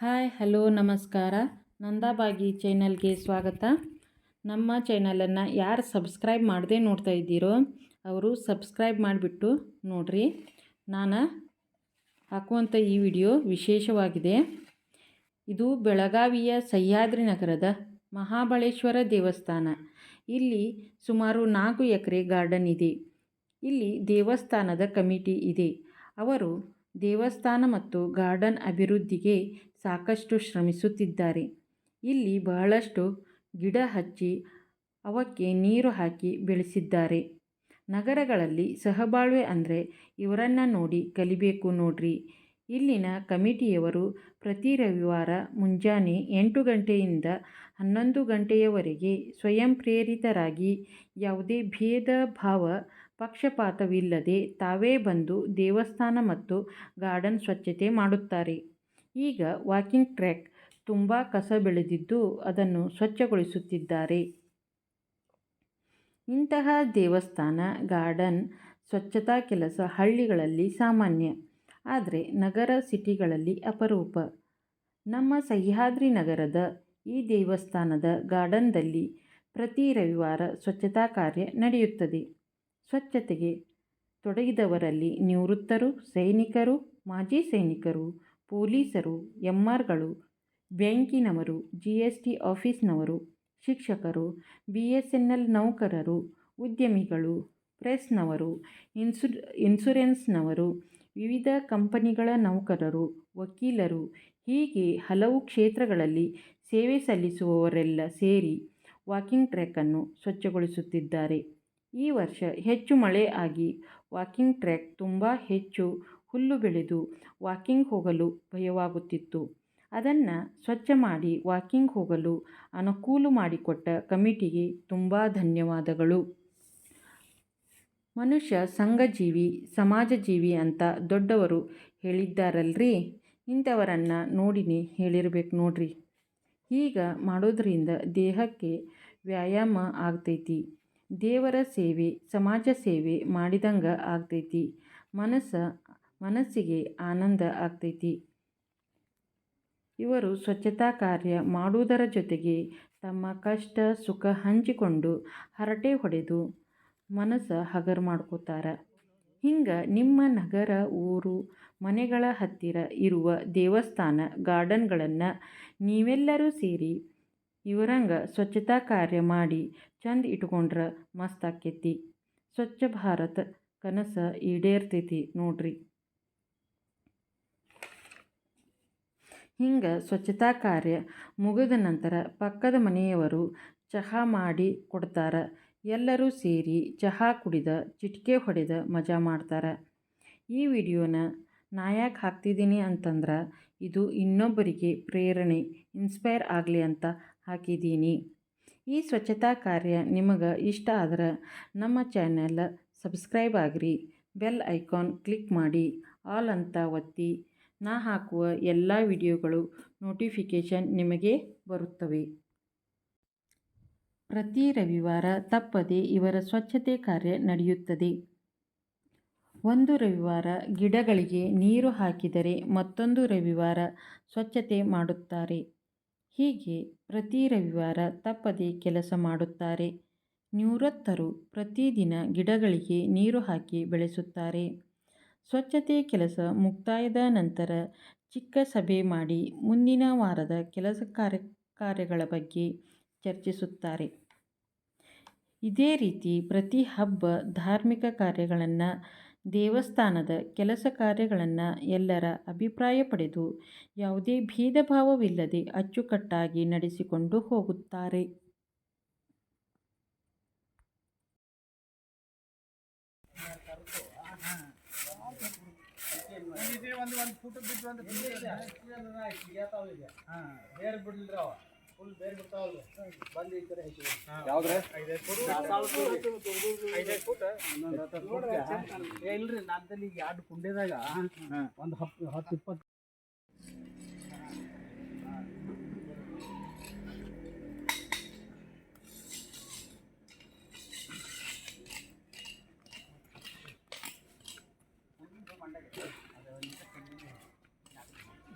Hi, hello, ನಮಸ್ಕಾರ. ನಂದಾಬಾಗಿ ಚೈನಲ್ಗೆ ಸ್ವಾಗತ. ನಮ್ಮ ಚೈನಲನ್ನು ಯಾರು ಸಬ್ಸ್ಕ್ರೈಬ್ ಮಾಡದೆ ನೋಡ್ತಾ ಇದ್ದೀರೋ, ಅವರು ಸಬ್ಸ್ಕ್ರೈಬ್ ಮಾಡಿಬಿಟ್ಟು ನೋಡ್ರಿ. ನಾನು ಹಾಕುವಂಥ ಈ ವಿಡಿಯೋ ವಿಶೇಷವಾಗಿದೆ. ಇದು ಬೆಳಗಾವಿಯ ಸಹ್ಯಾದ್ರಿ ನಗರದ ಮಹಾಬಳೇಶ್ವರ ದೇವಸ್ಥಾನ. ಇಲ್ಲಿ ಸುಮಾರು ನಾಲ್ಕು ಎಕರೆ ಗಾರ್ಡನ್ ಇದೆ. ಇಲ್ಲಿ ದೇವಸ್ಥಾನದ ಕಮಿಟಿ ಇದೆ. ಅವರು ದೇವಸ್ಥಾನ ಮತ್ತು ಗಾರ್ಡನ್ ಅಭಿವೃದ್ಧಿಗೆ ಸಾಕಷ್ಟು ಶ್ರಮಿಸುತ್ತಿದ್ದಾರೆ. ಇಲ್ಲಿ ಬಹಳಷ್ಟು ಗಿಡ ಹಚ್ಚಿ, ಅವಕ್ಕೆ ನೀರು ಹಾಕಿ ಬೆಳೆಸಿದ್ದಾರೆ. ನಗರಗಳಲ್ಲಿ ಸಹಬಾಳ್ವೆ ಅಂದರೆ ಇವರನ್ನು ನೋಡಿ ಕಲಿಬೇಕು ನೋಡ್ರಿ. ಇಲ್ಲಿನ ಕಮಿಟಿಯವರು ಪ್ರತಿ ರವಿವಾರ ಮುಂಜಾನೆ ಎಂಟು ಗಂಟೆಯಿಂದ ಹನ್ನೊಂದು ಗಂಟೆಯವರೆಗೆ ಸ್ವಯಂ ಪ್ರೇರಿತರಾಗಿ ಯಾವುದೇ ಭೇದ ಭಾವ ಪಕ್ಷಪಾತವಿಲ್ಲದೆ ತಾವೇ ಬಂದು ದೇವಸ್ಥಾನ ಮತ್ತು ಗಾರ್ಡನ್ ಸ್ವಚ್ಛತೆ ಮಾಡುತ್ತಾರೆ. ಈಗ ವಾಕಿಂಗ್ ಟ್ರ್ಯಾಕ್ ತುಂಬ ಕಸ ಬೆಳೆದಿದ್ದು ಅದನ್ನು ಸ್ವಚ್ಛಗೊಳಿಸುತ್ತಿದ್ದಾರೆ. ಇಂತಹ ದೇವಸ್ಥಾನ, ಗಾರ್ಡನ್, ಸ್ವಚ್ಛತಾ ಕೆಲಸ ಹಳ್ಳಿಗಳಲ್ಲಿ ಸಾಮಾನ್ಯ, ಆದರೆ ನಗರ ಸಿಟಿಗಳಲ್ಲಿ ಅಪರೂಪ. ನಮ್ಮ ಸಹ್ಯಾದ್ರಿ ನಗರದ ಈ ದೇವಸ್ಥಾನದ ಗಾರ್ಡನ್ದಲ್ಲಿ ಪ್ರತಿ ರವಿವಾರ ಸ್ವಚ್ಛತಾ ಕಾರ್ಯ ನಡೆಯುತ್ತದೆ. ಸ್ವಚ್ಛತೆಗೆ ತೊಡಗಿದವರಲ್ಲಿ ನಿವೃತ್ತರು, ಸೈನಿಕರು, ಮಾಜಿ ಸೈನಿಕರು, ಪೊಲೀಸರು, ಎಂಆರ್ಗಳು ಆರ್ಗಳು ಬ್ಯಾಂಕಿನವರು ಜಿ ಎಸ್ ಟಿ ಆಫೀಸ್ನವರು, ಶಿಕ್ಷಕರು ಬಿ ಎಸ್ ಎನ್ ಎಲ್ ನೌಕರರು, ಉದ್ಯಮಿಗಳು, ಪ್ರೆಸ್ನವರು, ಇನ್ಸು, ಇನ್ಸುರೆನ್ಸ್ನವರು, ವಿವಿಧ ಕಂಪನಿಗಳ ನೌಕರರು, ವಕೀಲರು, ಹೀಗೆ ಹಲವು ಕ್ಷೇತ್ರಗಳಲ್ಲಿ ಸೇವೆ ಸಲ್ಲಿಸುವವರೆಲ್ಲ ಸೇರಿ ವಾಕಿಂಗ್ ಟ್ರ್ಯಾಕನ್ನು ಸ್ವಚ್ಛಗೊಳಿಸುತ್ತಿದ್ದಾರೆ. ಈ ವರ್ಷ ಹೆಚ್ಚು ಮಳೆ ಆಗಿ ವಾಕಿಂಗ್ ಟ್ರ್ಯಾಕ್ ತುಂಬ ಹೆಚ್ಚು ಹುಲ್ಲು ಬೆಳೆದು ವಾಕಿಂಗ್ ಹೋಗಲು ಭಯವಾಗುತ್ತಿತ್ತು. ಅದನ್ನು ಸ್ವಚ್ಛ ಮಾಡಿ ವಾಕಿಂಗ್ ಹೋಗಲು ಅನುಕೂಲ ಮಾಡಿಕೊಟ್ಟ ಕಮಿಟಿಗೆ ತುಂಬ ಧನ್ಯವಾದಗಳು. ಮನುಷ್ಯ ಸಂಘಜೀವಿ, ಸಮಾಜಜೀವಿ ಅಂತ ದೊಡ್ಡವರು ಹೇಳಿದ್ದಾರಲ್ರಿ? ಇಂಥವರನ್ನು ನೋಡಿನೇ ಹೇಳಿರ್ಬೇಕು ನೋಡ್ರಿ. ಹೀಗೆ ಮಾಡೋದ್ರಿಂದ ದೇಹಕ್ಕೆ ವ್ಯಾಯಾಮ ಆಗ್ತೈತಿ. ದೇವರ ಸೇವೆ, ಸಮಾಜ ಸೇವೆ ಮಾಡಿದಂಗ ಆಗ್ತೈತಿ. ಮನಸ್ಸು ಮನಸ್ಸಿಗೆ ಆನಂದ ಆಗ್ತೈತಿ. ಇವರು ಸ್ವಚ್ಛತಾ ಕಾರ್ಯ ಮಾಡುವುದರ ಜೊತೆಗೆ ತಮ್ಮ ಕಷ್ಟ, ಸುಖ ಹಂಚಿಕೊಂಡು ಹರಟೆ ಹೊಡೆದು ಮನಸ್ಸು ಹಗರು ಮಾಡ್ಕೋತಾರೆ. ಹಿಂಗೆ ನಿಮ್ಮ ನಗರ, ಊರು, ಮನೆಗಳ ಹತ್ತಿರ ಇರುವ ದೇವಸ್ಥಾನ, ಗಾರ್ಡನ್ಗಳನ್ನು ನೀವೆಲ್ಲರೂ ಸೇರಿ ಇವರಂಗ ಸ್ವಚ್ಛತಾ ಕಾರ್ಯ ಮಾಡಿ ಚಂದ ಇಟ್ಕೊಂಡ್ರೆ ಮಸ್ತ್ ಆಕ್ಕೈತಿ. ಸ್ವಚ್ಛ ಭಾರತ ಕನಸು ಈಡೇರ್ತೈತಿ ನೋಡ್ರಿ. ಹಿಂಗೆ ಸ್ವಚ್ಛತಾ ಕಾರ್ಯ ಮುಗಿದ ನಂತರ ಪಕ್ಕದ ಮನೆಯವರು ಚಹಾ ಮಾಡಿ ಕೊಡ್ತಾರೆ. ಎಲ್ಲರೂ ಸೇರಿ ಚಹಾ ಕುಡಿದ, ಚಿಟಿಕೆ ಹೊಡೆದ ಮಜಾ ಮಾಡ್ತಾರೆ. ಈ ವಿಡಿಯೋನ ನಾ ಯಾಕೆ ಹಾಕ್ತಿದ್ದೀನಿ ಅಂತಂದ್ರೆ ಇದು ಇನ್ನೊಬ್ಬರಿಗೆ ಪ್ರೇರಣೆ ಇನ್ಸ್ಪೈರ್ ಆಗಲಿ ಅಂತ ಹಾಕಿದ್ದೀನಿ. ಈ ಸ್ವಚ್ಛತಾ ಕಾರ್ಯ ನಿಮಗೆ ಇಷ್ಟ ಆದ್ರೆ ನಮ್ಮ ಚಾನೆಲ್ ಸಬ್ಸ್ಕ್ರೈಬ್ ಆಗಿರಿ ಬೆಲ್ ಐಕಾನ್ ಕ್ಲಿಕ್ ಮಾಡಿ ಆಲ್ ಅಂತ ಒತ್ತಿ, ನಾ ಹಾಕುವ ಎಲ್ಲ ವಿಡಿಯೋಗಳು ನೋಟಿಫಿಕೇಷನ್ ನಿಮಗೆ ಬರುತ್ತವೆ. ಪ್ರತಿ ರವಿವಾರ ತಪ್ಪದೆ ಇವರ ಸ್ವಚ್ಛತೆ ಕಾರ್ಯ ನಡೆಯುತ್ತದೆ. ಒಂದು ರವಿವಾರ ಗಿಡಗಳಿಗೆ ನೀರು ಹಾಕಿದರೆ ಮತ್ತೊಂದು ರವಿವಾರ ಸ್ವಚ್ಛತೆ ಮಾಡುತ್ತಾರೆ. ಹೀಗೆ ಪ್ರತಿ ರವಿವಾರ ತಪ್ಪದೆ ಕೆಲಸ ಮಾಡುತ್ತಾರೆ. ನಿವೃತ್ತರು ಪ್ರತಿದಿನ ಗಿಡಗಳಿಗೆ ನೀರು ಹಾಕಿ ಬೆಳೆಸುತ್ತಾರೆ. ಸ್ವಚ್ಛತೆ ಕೆಲಸ ಮುಕ್ತಾಯದ ನಂತರ ಚಿಕ್ಕ ಸಭೆ ಮಾಡಿ ಮುಂದಿನ ವಾರದ ಕೆಲಸ ಕಾರ್ಯ ಕಾರ್ಯಗಳ ಬಗ್ಗೆ ಚರ್ಚಿಸುತ್ತಾರೆ. ಇದೇ ರೀತಿ ಪ್ರತಿ ಹಬ್ಬ ಧಾರ್ಮಿಕ ಕಾರ್ಯಗಳನ್ನು ದೇವಸ್ಥಾನದ ಕೆಲಸ ಕಾರ್ಯಗಳನ್ನು ಎಲ್ಲರ ಅಭಿಪ್ರಾಯ ಪಡೆದು ಯಾವುದೇ ಭೇದ ಭಾವವಿಲ್ಲದೆ ಅಚ್ಚುಕಟ್ಟಾಗಿ ನಡೆಸಿಕೊಂಡು ಹೋಗುತ್ತಾರೆ. ಒಂದು ಒಂದು ಫುಟ್ ಬಿಟ್ಟು ಒಂದು ಹಾಂ ಬೇರೆ ಬಿಡ್ಲಿಲ್ಲ ಫುಲ್ ಬೇರೆ ಬಿಡ್ತಾವಲ್ಲ ಬಂದು ಈ ಕಡೆ ಹೆಚ್ಚು ಯಾವ್ದ್ರೆ? ಐದೈದು ಫುಟ್ ಐದೈದು ಫುಟ್? ಏ ಇಲ್ರಿ ನನ್ನಲ್ಲಿ ಈಗ ಎರಡು ಕುಂಡೆದಾಗ ಒಂದು ಹತ್ತು ಹತ್ತು ಇಪ್ಪತ್ತು.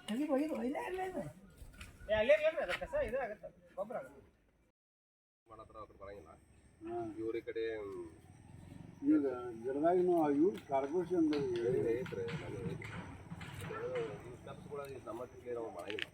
ತೆಗಿದು ಒಯ್ದು ಇಲ್ಲೇ ಅದು ಕಸ ಇದು ಆಗತ್ತೆ ಗೊಬ್ಬರ ಆಗುತ್ತೆ ಮಾಡತ್ರ ಅದ್ರ ಬರಂಗಿಲ್ಲ ಇವ್ರ ಈ ಕಡೆ ಈಗ ಗಿಡದಾಗಿನೂ ಇವು ಕಾರ್ಪೊರೇಷನ್ ಐತ್ರಿ ನಾನು ಈ ಸ್ಟೆಪ್ಸ್ಗಳ ನಮ್ಮ ನಾವು ಮಾಡಂಗಿಲ್ಲ